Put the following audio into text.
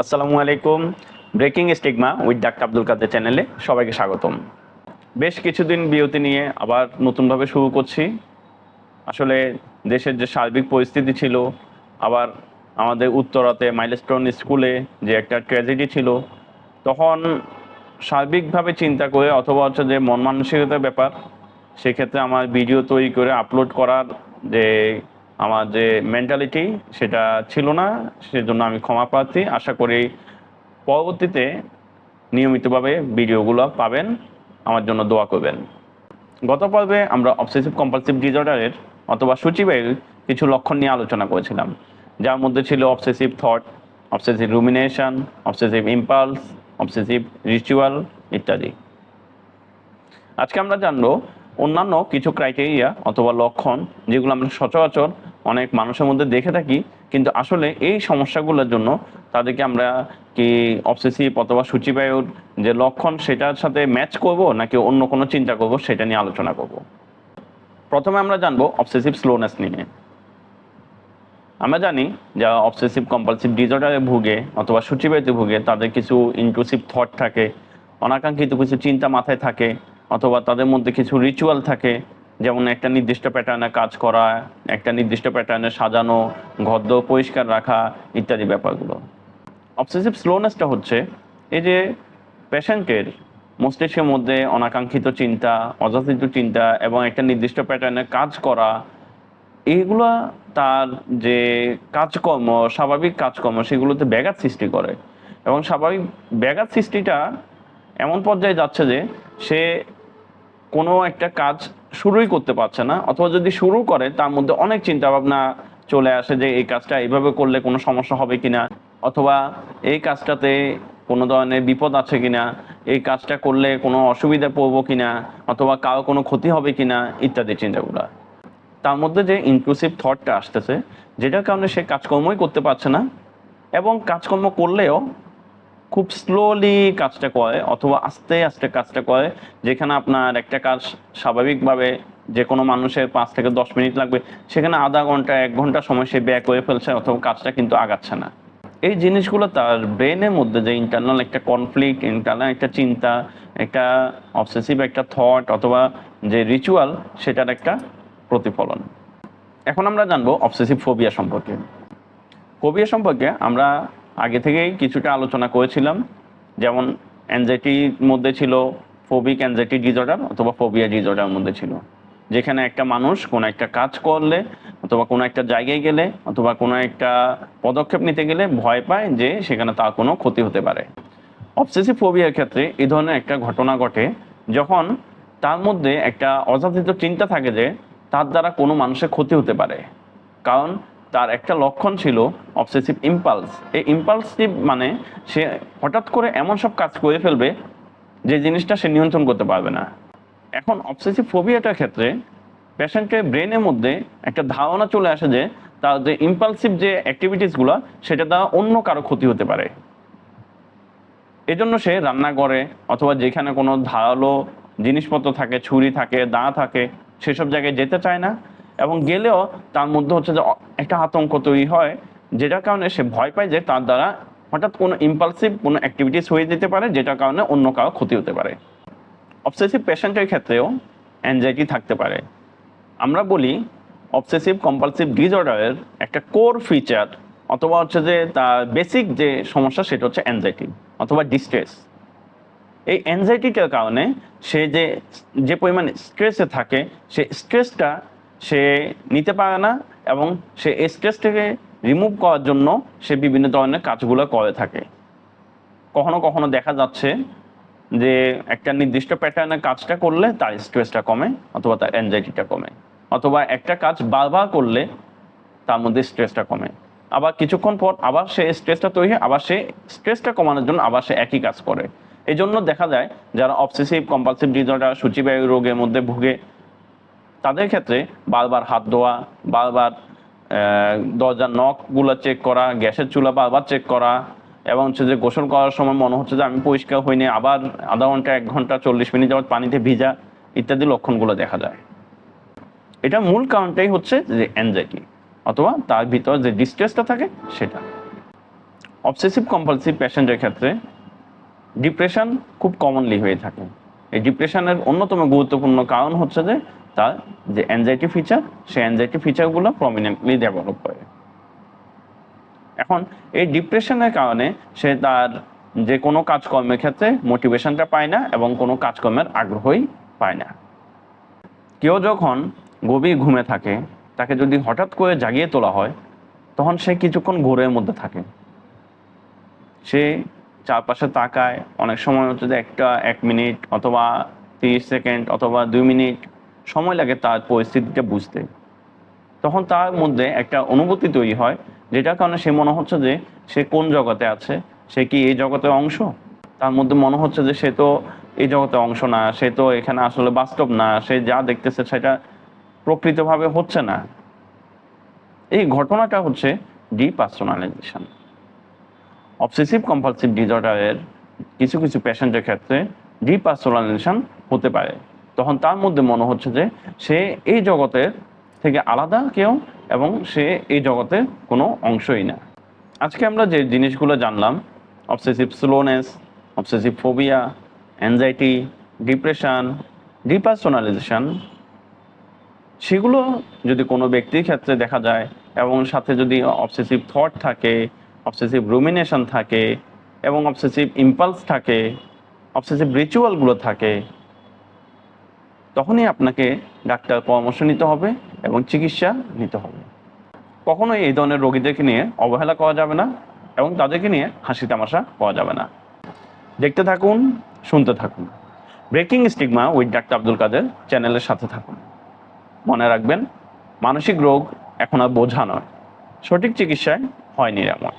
আসসালামু আলাইকুম। Breaking stigma with doctor Abdul Kader চ্যানেলে সবাইকে স্বাগতম। বেশ কিছুদিন বিরতি নিয়ে আবার নতুনভাবে শুরু করছি। আসলে দেশের যে সার্বিক পরিস্থিতি ছিল, আবার আমাদের উত্তরাতে মাইলস্টোন স্কুলে যে একটা ট্র্যাজেডি ছিল, তখন সার্বিকভাবে চিন্তা করে অথবা হচ্ছে যে মন মানসিকতার ব্যাপার, সেক্ষেত্রে আমার ভিডিও তৈরি করে আপলোড করার যে আমার যে মেন্টালিটি সেটা ছিল না, সেজন্য আমি ক্ষমা প্রার্থী। আশা করি পরবর্তীতে নিয়মিতভাবে ভিডিওগুলো পাবেন, আমার জন্য দোয়া করবেন। গত পর্বে আমরা অবসেসিভ কম্পালসিভ ডিসঅর্ডারের অথবা সূচিবায়ুর কিছু লক্ষণ নিয়ে আলোচনা করেছিলাম। যার মধ্যে ছিল obsessive thought obsessive rumination obsessive impulse obsessive ritual ইত্যাদি। আজকে আমরা জানব অন্যান্য কিছু ক্রাইটেরিয়া অথবা লক্ষণ যেগুলো আমরা সচরাচর অনেক মানুষের মধ্যে দেখে থাকি, কিন্তু আসলে এই সমস্যাগুলোর জন্য তাদেরকে আমরা কি অবসেসিভ অথবা সূচিবায়ুর যে লক্ষণ সেটার সাথে ম্যাচ করব নাকি অন্য কোনো চিন্তা করব সেটা নিয়ে আলোচনা করব? প্রথমে আমরা জানব অবসেসিভ স্লোনেস নিয়ে। আমরা জানি যারা অবসেসিভ কম্পালসিভ ডিসঅর্ডারে ভুগে অথবা সূচিবায়ুতে ভুগে তাদের কিছু ইনক্লুসিভ থট থাকে, অনাকাঙ্ক্ষিত কিছু চিন্তা মাথায় থাকে, অথবা তাদের মধ্যে কিছু রিচুয়াল থাকে যেমন একটা নির্দিষ্ট প্যাটার্নে কাজ করা, একটা নির্দিষ্ট প্যাটার্নে সাজানো ঘদ্দ পরিষ্কার রাখা ইত্যাদি ব্যাপারগুলো। অবসেসিভ স্লোনেসটা হচ্ছে এই যে পেশেন্টের মস্তিষ্কের মধ্যে অনাকাঙ্ক্ষিত চিন্তা, অযাচিত চিন্তা এবং একটা নির্দিষ্ট প্যাটার্নে কাজ করা এইগুলা তার যে কাজকর্ম, স্বাভাবিক কাজকর্ম, সেগুলোতে ব্যাঘাত সৃষ্টি করে। এবং স্বাভাবিক ব্যাঘাত সৃষ্টিটা এমন পর্যায়ে যাচ্ছে যে সে কোনো একটা কাজ শুরুই করতে পারছে না, অথবা যদি শুরু করে, তার মধ্যে অনেক চিন্তা ভাবনা চলে আসে যে এই কাজটা এইভাবে করলে কোনো সমস্যা হবে কিনা, অথবা এই কাজটাতে কোনো ধরনের বিপদ আছে কিনা, এই কাজটা করলে কোনো অসুবিধা পড়ব কিনা, অথবা কারও কোনো ক্ষতি হবে কিনা, ইত্যাদি চিন্তাগুলো। তার মধ্যে যে ইনক্লুসিভ থটটা আসতেছে, যেটার কারণে সে কাজকর্মই করতে পারছে না, এবং কাজকর্ম করলেও খুব স্লোলি কাজটা করে অথবা আস্তে আস্তে কাজটা করে, যেখানে আপনার একটা কাজ স্বাভাবিকভাবে যে কোনো মানুষের পাঁচ থেকে দশ মিনিট লাগবে, সেখানে আধা ঘণ্টা, এক ঘণ্টা সময় সে ব্যয় করে ফেলছে অথবা কাজটা কিন্তু আগাচ্ছে না। এই জিনিসগুলো তার ব্রেনের মধ্যে যে ইন্টারনাল একটা কনফ্লিক্ট ইন্টারনাল একটা চিন্তা, একটা অবসেসিভ একটা থট অথবা যে রিচুয়াল সেটার একটা প্রতিফলন। এখন আমরা জানব অবসেসিভ ফোবিয়া সম্পর্কে। ফোবিয়া সম্পর্কে আমরা আগে থেকেই কিছুটা আলোচনা করেছিলাম, যেমন অ্যাংজাইটির মধ্যে ছিল ফোবিক অ্যাংজাইটি ডিজর্ডার অথবা ফোবিয়া ডিজর্ডার মধ্যে ছিল। যেখানে একটা মানুষ কোনো একটা কাজ করলে অথবা কোনো একটা জায়গায় গেলে অথবা কোনো একটা পদক্ষেপ নিতে গেলে ভয় পায় যে সেখানে তার কোনো ক্ষতি হতে পারে। অবসেসিভ ফোবিয়ার ক্ষেত্রে এই ধরনের একটা ঘটনা ঘটে যখন তার মধ্যে একটা অযাচিত চিন্তা থাকে যে তার দ্বারা কোনো মানুষের ক্ষতি হতে পারে। কারণ তার একটা লক্ষণ ছিল অবসেসিভ ইম্পালস এই ইম্পালসিভ মানে সে হঠাৎ করে এমন সব কাজ করে ফেলবে যে জিনিসটা সে নিয়ন্ত্রণ করতে পারবে না। এখন অবসেসিভ ফোবিয়াটার ক্ষেত্রে পেশেন্টের ব্রেনের মধ্যে একটা ধারণা চলে আসে যে তার যে ইম্পালসিভ যে অ্যাক্টিভিটিসগুলো সেটা দ্বারা অন্য কারও ক্ষতি হতে পারে। এজন্য সে রান্না করে অথবা যেখানে কোনো ধারালো জিনিসপত্র থাকে, ছুরি থাকে দা থাকে, সেসব জায়গায় যেতে চায় না এবং গেলেও তার মধ্যে হচ্ছে যে একটা আতঙ্ক তৈরি হয়, যেটার কারণে সে ভয় পায় যে তার দ্বারা হঠাৎ কোনো ইম্পালসিভ কোনো অ্যাক্টিভিটিস হয়ে যেতে পারে, যেটার কারণে অন্য কারও ক্ষতি হতে পারে। অবসেসিভ পেশেন্টের ক্ষেত্রেও অ্যাংজাইটি থাকতে পারে। আমরা বলি অবসেসিভ কম্পালসিভ ডিসঅর্ডারের একটা কোর ফিচার অথবা হচ্ছে যে তার বেসিক যে সমস্যা, সেটা হচ্ছে অ্যাংজাইটি অথবা ডিস্ট্রেস এই অ্যাংজাইটিটার কারণে সে যে যে পরিমাণে স্ট্রেসে থাকে, সে স্ট্রেসটা সে নিতে পারে না এবং সে স্ট্রেস থেকে রিমুভ করার জন্য সে বিভিন্ন ধরনের কাজগুলো করে থাকে। কখনো কখনো দেখা যাচ্ছে যে একটা নির্দিষ্ট প্যাটার্নের কাজটা করলে তার স্ট্রেসটা কমে অথবা তার অ্যাংজাইটিটা কমে। অথবা একটা কাজ বারবার করলে তার মধ্যে স্ট্রেসটা কমে। আবার কিছুক্ষণ পর আবার সে স্ট্রেসটা তৈরি হয়, আবার সে স্ট্রেসটা কমানোর জন্য আবার সে একই কাজ করে। এই জন্য দেখা যায় যারা অবসেসিভ কম্পালসিভ ডিসঅর্ডার সূচিবায়ু রোগের মধ্যে ভুগে তাদের ক্ষেত্রে বারবার হাত ধোয়া, বারবার দরজার নখগুলো চেক করা, গ্যাসের চুলা বারবার চেক করা এবং হচ্ছে যে গোসল করার সময় মনে হচ্ছে যে আমি পরিষ্কার হইনি আবার আধা ঘণ্টা, এক ঘণ্টা, চল্লিশ মিনিট যাওয়ার পানিতে ভিজা ইত্যাদি লক্ষণগুলো দেখা যায়। এটা মূল কারণটাই হচ্ছে যে অ্যাংজাইটি অথবা তার ভিতর যে ডিস্ট্রেসটা থাকে সেটা। অবসেসিভ কম্পালসিভ পেশেন্টের ক্ষেত্রে ডিপ্রেশন খুব কমনলি হয়ে থাকে। এই ডিপ্রেশনের অন্যতম গুরুত্বপূর্ণ কারণ হচ্ছে যে তার যে অ্যাংজাইটি ফিচার সেই অ্যাংজাইটি ফিচারগুলো প্রমিনেন্টলি ডেভেলপ করে। এখন এই ডিপ্রেশনের কারণে সে তার যে কোনো কাজকর্মের ক্ষেত্রে মোটিভেশনটা পায় না এবং কোনো কাজকর্মের আগ্রহই পায় না। কেউ যখন গভীর ঘুমে থাকে, তাকে যদি হঠাৎ করে জাগিয়ে তোলা হয়, তখন সে কিছুক্ষণ ঘোরের মধ্যে থাকে। সে চারপাশে তাকায়, অনেক সময় হচ্ছে যে একটা এক মিনিট অথবা তিরিশ সেকেন্ড অথবা দুই মিনিট সময় লাগে তার পরিস্থিতিটা বুঝতে। তখন তার মধ্যে একটা অনুভূতি তৈরি হয়, যেটার কারণে সে মনে হচ্ছে যে সে কোন জগতে আছে? সে কি এই জগতের অংশ? তার মধ্যে মনে হচ্ছে যে সে তো এই জগতের অংশ না, সে তো এখানে আসলে বাস্তব না, সে যা দেখতেছে সেটা প্রকৃতভাবে হচ্ছে না। এই ঘটনাটা হচ্ছে ডিপার্সোনালাইজেশন অবসেসিভ কম্পালসিভ ডিসঅর্ডারের কিছু কিছু পেশেন্টের ক্ষেত্রে ডিপার্সোনালাইজেশন হতে পারে। তখন তার মধ্যে মনে হচ্ছে যে সে এই জগতের থেকে আলাদা কেউ এবং সে এই জগতের কোনো অংশই না। আজকে আমরা যে জিনিসগুলো জানলাম obsessive slowness obsessive phobia anxiety depression depersonalisation সেগুলো যদি কোনো ব্যক্তির ক্ষেত্রে দেখা যায় এবং সাথে যদি অবসেসিভ থট থাকে অবসেসিভ রুমিনেশন থাকে এবং অবসেসিভ ইম্পালস থাকে অবসেসিভ রিচুয়ালগুলো থাকে তখনই আপনাকে ডাক্তার পরামর্শ নিতে হবে এবং চিকিৎসা নিতে হবে। কখনোই এই ধরনের রোগীদেরকে নিয়ে অবহেলা করা যাবে না এবং তাদেরকে নিয়ে হাসি তামাশা করা যাবে না। দেখতে থাকুন, শুনতে থাকুন। Breaking stigma with doctor Abdul Kader চ্যানেলের সাথে থাকুন। মনে রাখবেন, মানসিক রোগ এখন আর বোঝা নয়। সঠিক চিকিৎসায় হয় নিরাময়